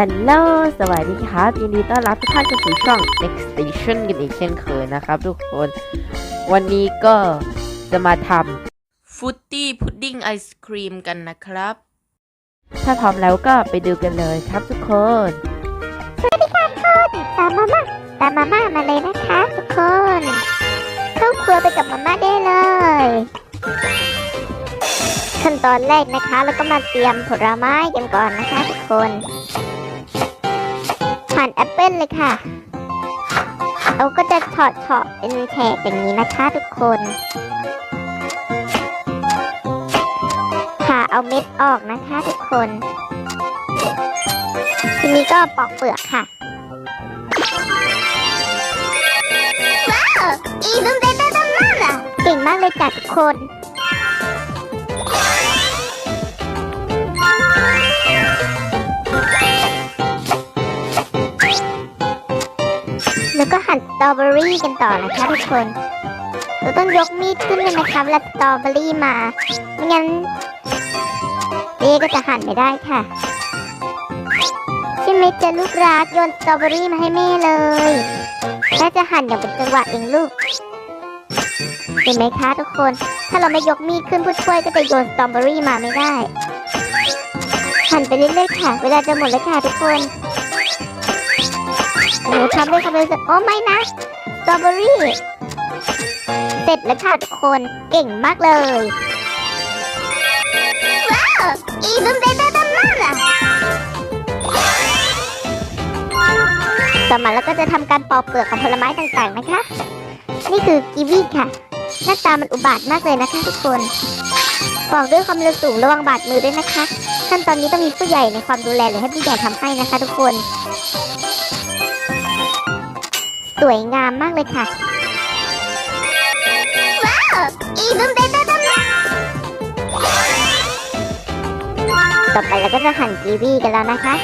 ฮัลโหล สวัสดีครับ ยินดีต้อนรับทุกท่านเข้าสู่ช่อง Next Station กันอีกเช่นเคยนะครับทุกคน วันนี้ก็จะมาทำฟุตตี้พุดดิ้งไอศครีมกันนะครับ ถ้าพร้อมแล้วก็ไปดูกันเลยครับทุกคนตามมาม่าตามมาม่ามาเลยนะคะทุกคน เข้าครัวไปกับมาม่าได้เลย ขั้นตอนแรกนะคะ แล้วก็มาเตรียมผลไม้กันก่อนนะคะทุกคน หั่นแอปเปิ้ลเลยค่ะ เราก็จะเฉาะเฉาะๆเป็นแฉกอย่างนี้นะคะทุกคนผ่าเอาเม็ดออกนะคะทุกคน ทีนี้ก็ปอกเปลือกค่ะอีดุมเตเตตัมมาล่ะเก่งมากเลยจ้ะทุกคน รอเบอรี่กันต่อนะคะทุกคน เราต้องยกมีดขึ้นเลยนะคะเวลาสตรอเบอรี่มา ไม่งั้นเจ๊ก็จะหั่นไม่ได้ค่ะใช่ไหมจะลูกรักโยนสตรอเบอรี่มาให้แม่เลยแม่จะหั่นอย่างเป็นจังหวะเองลูกเห็นไหมคะทุกคน ถ้าเราไม่ยกมีดขึ้นผู้ช่วยก็จะโยนสตรอเบอรี่มาไม่ได้ หั่นไปเรื่อยๆค่ะ เวลาจะหมดแล้วค่ะทุกคน หนูทำด้วยความเร็วสุดโอ้ไม่นะสตรอเบอรี่ เสร็จแล้วค่ะทุกคนเก่งมากเลย ว้าวอีดุมเตเตตัมมาล่ะต่อมาเราก็จะทำการปอกเปลือกของผลไม้ต่างๆนะคะ นี่คือกีวีค่ะ หน้าตามันอุบาทมากเลยนะคะทุกคนปอกด้วยความเร็วสูงระวังบาดมือด้วยนะคะ ขั้นตอนนี้ต้องมีผู้ใหญ่ในความดูแลหรือให้ผู้ใหญ่ทำให้นะคะ ทุกคน สวยงามมากเลยค่ะ ว้าวอีดุมเดตดัมต่อไปเราก็จะหั่นกีวีกันแล้วนะคะ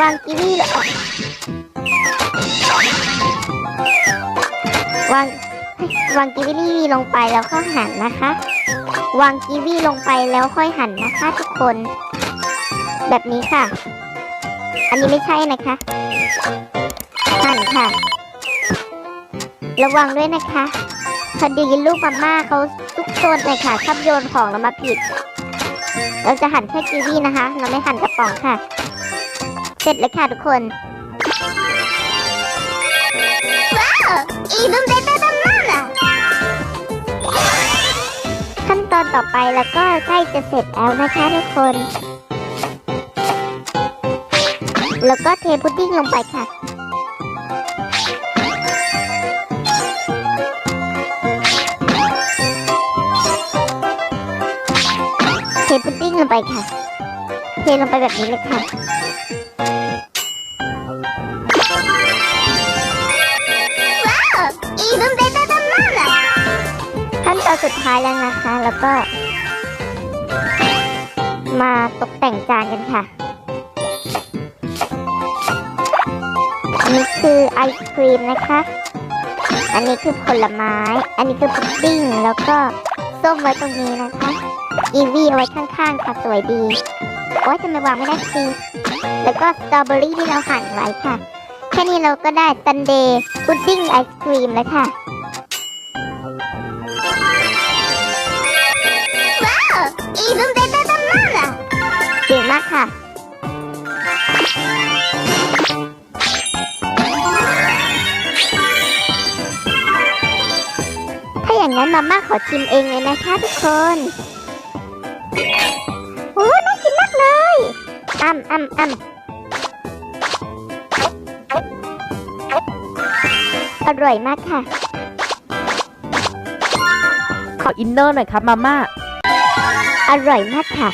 วางกีวีออกวางวางกีวีลงไปแล้วก็หั่นนะคะ วางกีวีลงไปแล้วค่อยหั่นนะคะทุกคน แบบนี้ค่ะ อันนี้ไม่ใช่นะคะ หั่นค่ะ ระวังด้วยนะคะพอดีลูกมาม่าเขาซุกซนเลยค่ะชอบโยนของแล้วมาผิด เราจะหั่นแค่กีวีนะคะ เราไม่หั่นกระป๋องค่ะ เสร็จแล้วค่ะทุกคน ว้าวอีดุมเดตดัมมาล่ะขั้นตอนต่อไปแล้วก็ใกล้จะเสร็จแล้วนะคะทุกคน แล้วก็เทพุดดิ้งลงไปค่ะ พุดดิ้งลงไปค่ะ เทลงไปแบบนี้เลยค่ะ ว้าวอีดุมเดตดัมมาล่ะขั้นตอนสุดท้ายแล้วนะคะ แล้วก็ มาตกแต่งจานกันค่ะ อันนี้คือไอศครีมนะคะ อันนี้คือผลไม้ อันนี้คือพุดดิ้ง แล้วก็ ส้มไว้ตรงนี้นะคะกีวีเอาไว้ข้างๆค่ะสวยดี โอ๊ยทำไมวางไม่ได้สิแล้วก็สตรอเบอรี่ที่เราหั่นไว้ค่ะ แค่นี้เราก็ได้ซันเดย์พุดดิ้งไอศครีมแล้วค่ะว้าวอีดุมเดตดัมมาล่ะเก่งมากค่ะ งนั้นมาม่าขอชิมเองเลยนะคะทุกคนโอ้น่ากินมากเลยอ้ำอ้ำอ้ำอร่อยมากค่ะ ขออินเนอร์หน่อยครับมาม่า อร่อยมากค่ะ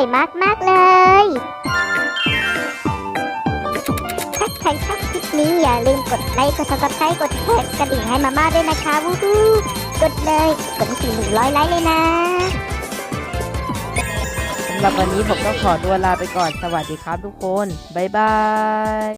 อร่อยมาก ๆ เลยถ้าใครชอบคลิปนี้อย่าลืมกดไลค์ กดซับสไครต์กดแชร์กระดิ่งให้มาม่าด้วยนะคะวู้ฮู้กดเลยกดถึงหนึ่งร้อยไลค์เลยนะ สำหรับวันนี้ผมก็ขอตัวลาไปก่อนสวัสดีครับทุกคน บ๊ายบาย